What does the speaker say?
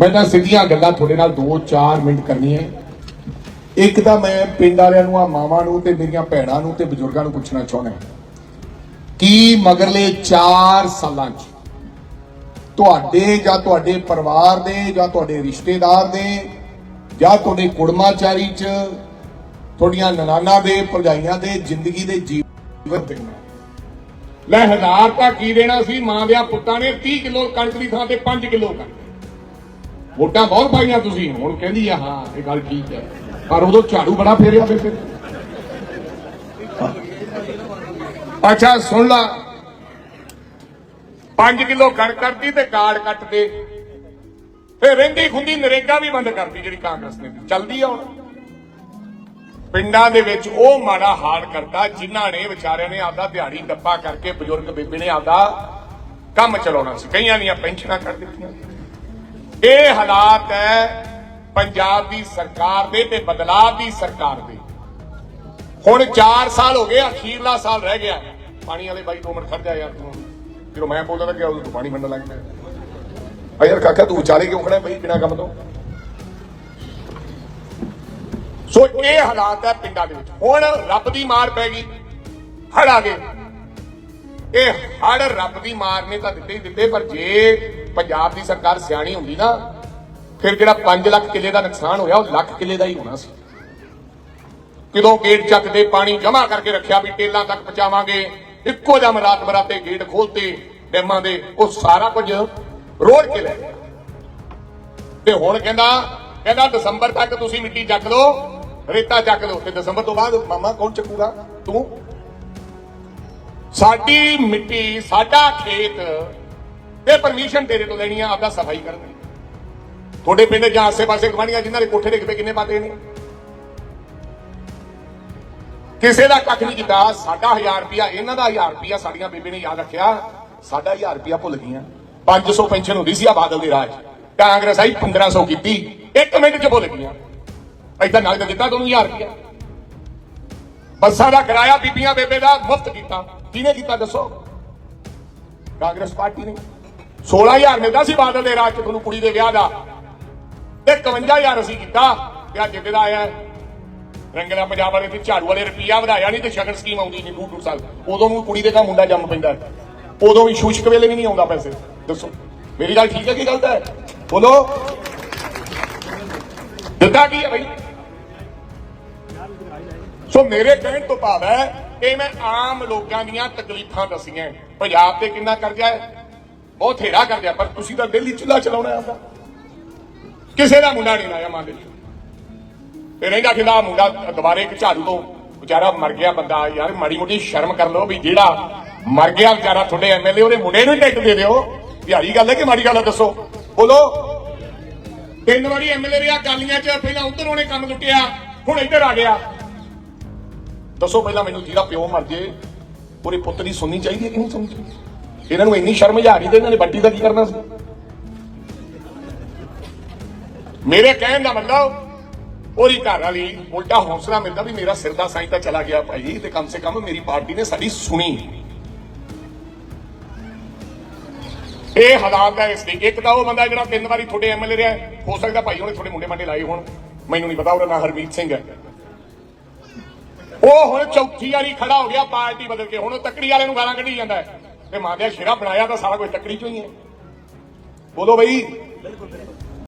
ਮੈਂ ਤਾਂ ਸਿੱਧੀਆਂ ਗੱਲਾਂ ਤੁਹਾਡੇ ਨਾਲ 2-4 ਮਿੰਟ ਕਰਨੀ ਹੈ। ਇੱਕ ਤਾਂ ਮੈਂ ਪਿੰਡ ਵਾਲਿਆਂ ਨੂੰ, ਆ ਮਾਵਾਂ ਨੂੰ ਤੇ ਮੇਰੀਆਂ ਭੈਣਾਂ ਨੂੰ ਤੇ ਬਜ਼ੁਰਗਾਂ ਨੂੰ ਪੁੱਛਣਾ ਚਾਹੁੰਦਾ ਕੀ ਮਗਰਲੇ 4 ਸਾਲਾਂ 'ਚ ਤੁਹਾਡੇ ਜਾਂ ਤੁਹਾਡੇ ਪਰਿਵਾਰ ਦੇ ਜਾਂ ਤੁਹਾਡੇ ਰਿਸ਼ਤੇਦਾਰ ਦੇ ਜਾਂ ਤੁਹਾਡੇ ਕੁੜਮਾਚਾਰੀ 'ਚ ਤੁਹਾਡੀਆਂ ਨਨਾਨਾ ਦੇ, ਭਰਜਾਈਆਂ ਦੇ ਜ਼ਿੰਦਗੀ ਦੇ ਜੀਵਨ ਦੇ ਲੈ ਹਜ਼ਾਰ ਤਾਂ ਕੀ ਦੇਣਾ ਸੀ? ਮਾਂ ਦੇ ਪੁੱਤਾਂ ਨੇ 30 ਕਿਲੋ ਕਣਕ ਦੀ ਥਾਂ ਤੇ 5 ਕਿਲੋ ਕਣਕ। ਵੋਟਾਂ ਬਹੁਤ ਪਾਈਆਂ ਤੁਸੀਂ। ਹੁਣ ਕਹਿੰਦੀ ਆ, ਹਾਂ, ਇਹ ਗੱਲ ਠੀਕ ਹੈ ਪਰ ਉਦੋਂ ਝਾੜੂ ਬੜਾ ਫੇਰਿਆ ਬੇਬੇ ਅੱਛਾ, ਸੁਣ ਲਾ। 5 ਕਿਲੋ ਕਣਕ ਕਰਤੀ ਤੇ ਕਾਰਡ ਕੱਟਦੇ। ਦੇ ਰਹਿੰਦੀ ਖੁੰਦੀ ਨਰੇਗਾ ਵੀ ਬੰਦ ਕਰਦੀ ਜਿਹੜੀ ਕਾਂਗਰਸ ਨੇ। ਚੱਲਦੀ ਆ ਹੁਣ। ਪਿੰਡਾਂ ਦੇ ਵਿੱਚ ਉਹ ਮਾੜਾ ਹਾਲ ਕਰਦਾ ਜਿਨ੍ਹਾਂ ਨੇ ਵਿਚਾਰਿਆਂ ਨੇ ਆਪਦਾ ਦਿਹਾੜੀ ਡੱਪਾ ਕਰਕੇ ਬਜ਼ੁਰਗ ਬੇਬੇ ਨੇ ਆਪਦਾ ਕੰਮ ਚਲਾਉਣਾ ਸੀ। ਕਈਆਂ ਦੀਆਂ ਪੈਨਸ਼ਨਾਂ ਕੱਟ ਦਿੱਤੀਆਂ। ਇਹ ਹਾਲਾਤ ਹੈ ਪੰਜਾਬ ਦੀ ਸਰਕਾਰ ਦੇ ਤੇ ਬਦਲਾਅ ਦੀ ਸਰਕਾਰ ਦੇ। ਹੁਣ 4 ਸਾਲ ਹੋ ਗਏ, ਅਖੀਰਲਾ ਸਾਲ ਰਹਿ ਗਿਆ। ਪਾਣੀ ਵਾਲੇ ਬਾਈ ਦੋ ਮਿੰਟ ਖੜ ਜਾ ਯਾਰ ਤੂੰ। ਜਦੋਂ ਮੈਂ ਬੋਲਦਾ ਲੱਗਿਆ ਉਦੋਂ ਪਾਣੀ ਮੰਨਣ ਲੱਗ ਪਿਆ। ਯਾਰ ਕਾਕਾ, ਤੂੰ ਵਿਚਾਰੇ ਕਿਉਂ ਖੜਾ ਬਈ ਬਿਨਾਂ ਕੰਮ ਤੋਂ? ਸੋ ਇਹ ਹਾਲਾਤ ਹੈ ਪਿੰਡਾਂ ਦੇ ਵਿੱਚ। ਹੁਣ ਰੱਬ ਦੀ ਮਾਰ ਪੈ ਗਈ। ਹੜ ਆ ਗਏ। ਇਹ ਹੜ ਰੱਬ ਦੀ ਮਾਰ ਨੇ ਤਾਂ ਦਿੱਤੇ ਹੀ ਦਿੱਤੇ, ਪਰ ਜੇ ਪੰਜਾਬ ਦੀ ਸਰਕਾਰ ਸਿਆਣੀ ਹੁੰਦੀ ਨਾ, ਫਿਰ ਜਿਹੜਾ 5 ਲੱਖ ਕਿੱਲੇ ਦਾ ਨੁਕਸਾਨ ਹੋਇਆ, ਉਹ ਲੱਖ ਕਿੱਲੇ ਦਾ ਹੀ ਹੋਣਾ ਸੀ। ਕਿਦੋਂ ਗੇਟ ਚੱਕ ਦੇ ਪਾਣੀ ਜਮ੍ਹਾਂ ਕਰਕੇ ਰੱਖਿਆ ਵੀ ਟੇਲਾਂ ਤੱਕ ਪਹੁੰਚਾਵਾਂਗੇ, ਇੱਕੋ ਦਮ ਰਾਤ ਬਰਾਤੇ ਗੇਟ ਖੋਲਤੇ, ਡੈਮਾਂ ਦੇ, ਉਹ ਸਾਰਾ ਕੁਝ ਰੋੜ ਕੇ ਲੈ ਗਿਆ। ਤੇ ਹੁਣ ਕਹਿੰਦਾ ਕਹਿੰਦਾ ਦਸੰਬਰ ਤੱਕ ਤੁਸੀਂ ਮਿੱਟੀ ਚੱਕ ਲਓ, ਰੇਤਾ ਚੱਕ ਲਓ, ਤੇ ਦਸੰਬਰ ਤੋਂ ਬਾਅਦ ਮਾਮਾ ਕੌਣ ਚੱਕੂਗਾ? ਤੂੰ। ਸਾਡੀ ਮਿੱਟੀ, ਸਾਡਾ ਖੇਤ ਤੇ ਪਰਮਿਸ਼ਨ ਤੇਰੇ ਤੋਂ ਲੈਣੀ ਆ, ਆਪਦਾ ਸਫ਼ਾਈ ਕਰਨ ਦੀ ਤੁਹਾਡੇ ਪਿੰਡ ਜਾਂ ਆਸੇ-ਪਾਸੇ ਗਵਾਂਢੀਆਂ ਜਿਨ੍ਹਾਂ ਦੇ ਕੋਠੇ ਦੇ ਕਿਤੇ ਕਿੰਨੇ ਪਾਤੇ ਨੇ? ਕਿਸੇ ਦਾ ਕੱਖ ਨਹੀਂ ਕੀਤਾ, ਸਾਡਾ 1000 ਰੁਪਿਆ ਇਹਨਾਂ ਦਾ 1000 ਰੁਪਿਆ ਸਾਡੀਆਂ ਬੇਬੇ ਨੇ ਯਾਦ ਰੱਖਿਆ, ਸਾਡਾ 1000 ਰੁਪਿਆ ਭੁੱਲ ਗਈਆਂ। 500 ਪੈਨਸ਼ਨ ਹੁੰਦੀ ਸੀ ਆ ਬਾਦਲ ਦੇ ਰਾਜ। ਕਾਂਗਰਸ ਆਈ 1500 ਕੀਤੀ, ਇੱਕ ਮਿੰਟ ਚ ਭੁੱਲ ਗਈਆਂ। ਐਦਾਂ ਨਾਲ ਦਿੱਤਾ ਤੁਹਾਨੂੰ 1000 ਰੁਪਿਆ ਬੱਸਾਂ ਦਾ ਕਿਰਾਇਆ ਬੀਬੀਆਂ ਬੇਬੇ ਦਾ ਮੁਫਤ ਕੀਤਾ। ਕਿਹਨੇ ਕੀਤਾ ਦੱਸੋ? ਕਾਂਗਰਸ ਪਾਰਟੀ ਨੇ। 16000 ਮਿਲਦਾ ਸੀ ਬਾਦਲ ਦੇ ਰਾਜ ਚ ਤੁਹਾਨੂੰ ਕੁੜੀ ਦੇ ਵਿਆਹ ਦਾ। ਤੇ 51000 ਅਸੀਂ ਕੀਤਾ ਤੇ ਆ ਦਾ ਆਇਆ ਰੰਗਲਾ ਪੰਜਾਬ ਵਾਲੇ ਤੇ ਝਾੜੂ ਵਾਲੇ ਰੁਪਈਆ ਵਧਾਇਆ ਨਹੀਂ ਤੇ ਸ਼ਗਨ ਸਕੀਮ ਆਉਂਦੀ ਨਹੀਂ ਡੂਢ ਡੂਢ ਸਾਲ। ਉਦੋਂ ਨੂੰ ਕੁੜੀ ਦੇ ਘਰ ਮੁੰਡਾ ਜੰਮ ਪੈਂਦਾ ਉਦੋਂ ਵੀ ਸ਼ੂਸ਼ਕ ਵੇਲੇ ਵੀ ਨਹੀਂ ਆਉਂਦਾ ਪੈਸੇ। ਦੱਸੋ, ਮੇਰੀ ਗੱਲ ਠੀਕ ਹੈ ਕਿ ਗਲਤ ਹੈ? ਬੋਲੋ। ਦਿੱਤਾ ਕੀ ਹੈ ਭਾਈ ਸੋ ਮੇਰੇ ਕਹਿਣ ਤੋਂ ਭਾਵ ਹੈ ਇਹ ਮੈਂ ਆਮ ਲੋਕਾਂ ਦੀਆਂ ਤਕਲੀਫਾਂ ਦੱਸੀਆਂ ਪੰਜਾਬ ਤੇ ਕਿੰਨਾ ਕਰਜ਼ਾ ਹੈ? ਬਹੁਤ ਥੇੜਾ ਕਰਜ਼ਾ ਪਰ ਤੁਸੀਂ ਤਾਂ ਦਿੱਲੀ ਚੁੱਲਾ ਚਲਾਉਣਾ ਆਉਂਦਾ ਕਿਸੇ ਦਾ ਮੁੰਡਾ ਨਹੀਂ ਲਾਇਆ ਮੰਨ ਲਈ ਤੇ ਰਹਿੰਦਾ ਖਿਲਾ ਮੁੰਡਾ ਦੁਬਾਰੇ ਇੱਕ ਝਾੜੂ ਤੋਂ ਵਿਚਾਰਾ ਮਰ ਗਿਆ ਬੰਦਾ, ਯਾਰ ਮਾੜੀ ਮੋਟੀ ਸ਼ਰਮ ਕਰ ਲਓ ਵੀ ਜਿਹੜਾ ਮਰ ਗਿਆ ਵਿਚਾਰਾ ਤੁਹਾਡੇ ਐਮਐਲਏ ਉਹਦੇ ਮੁੰਡੇ ਨੂੰ ਟਿਕਟ ਦੇ ਦਿਓ। ਵਿਹਾਰੀ ਗੱਲ ਹੈ ਕਿ ਮਾੜੀ ਗੱਲ ਹੈ ਦੱਸੋ? ਬੋਲੋ। ਤਿੰਨ ਵਾਰੀ ਐਮਐਲਏ ਰਿਹਾ ਕਾਲੀਆਂ 'ਚ, ਪਹਿਲਾਂ ਉਧਰ ਉਹਨੇ ਕੰਮ ਲੁੱਟਿਆ, ਹੁਣ ਇੱਧਰ ਆ ਗਿਆ। ਦੱਸੋ ਪਹਿਲਾਂ ਮੈਨੂੰ ਜਿਹਦਾ ਪਿਓ ਮਰ ਜੇ, ਉਹਦੇ ਪੁੱਤ ਦੀ ਸੁਣਨੀ ਚਾਹੀਦੀ ਹੈ ਕਿ ਨਹੀਂ ਸੁਣਨੀ ਚਾਹੀਦੀ? ਇਹਨਾਂ ਨੂੰ ਇੰਨੀ ਸ਼ਰਮ ਜਾ ਰਹੀ ਤੇ ਇਹਨਾਂ ਨੇ ਬੱਟੀ ਦਾ ਕੀ ਕਰਨਾ ਸੀ? ਮੇਰੇ ਕਹਿਣ ਦਾ ਮਤਲਬ, ਉਹਦੀ ਘਰ ਵਾਲੀ ਉਲਟਾ ਹੌਸਲਾ ਮਿਲਦਾ ਵੀ ਮੇਰਾ ਸਿਰ ਦਾ ਸਾਈਂ ਤਾਂ ਚਲਾ ਗਿਆ ਭਾਈ, ਤੇ ਕਮ ਸੇ ਕਮ ਮੇਰੀ ਪਾਰਟੀ ਨੇ ਸਾਡੀ ਸੁਣੀ। ਇਹ ਹਾਲਾਤ ਹੈ ਇਸ ਲਈ। ਇੱਕ ਤਾਂ ਉਹ ਬੰਦਾ ਜਿਹੜਾ ਤਿੰਨ ਵਾਰੀ ਤੁਹਾਡੇ ਐਮਐਲਏ ਰਿਹਾ ਹੋ ਸਕਦਾ ਭਾਈ ਉਹਨੇ ਤੁਹਾਡੇ ਮੁੰਡੇ ਮੰਡੇ ਲਾਏ ਹੋਣ। ਮੈਨੂੰ ਨਹੀਂ ਪਤਾ, ਉਹਦਾ ਨਾਂ ਹਰਮੀਤ ਸਿੰਘ ਹੈ। ਉਹ ਹੁਣ ਚੌਥੀ ਵਾਰੀ ਖੜਾ ਹੋ ਗਿਆ, ਪਾਰਟੀ ਬਦਲ ਕੇ। ਹੁਣ ਉਹ ਤੱਕੜੀ ਵਾਲੇ ਨੂੰ ਗਾਲਾਂ ਕੱਢੀ ਜਾਂਦਾ ਹੈ। ਤੇ ਮਾਂ ਦੇ ਸ਼ੇਰਾ ਬਣਾਇਆ ਤਾਂ ਸਾਰਾ ਕੁਝ ਤੱਕੜੀ ਚੋਂ ਹੀ ਹੈ। ਬੋਲੋ ਬਈ।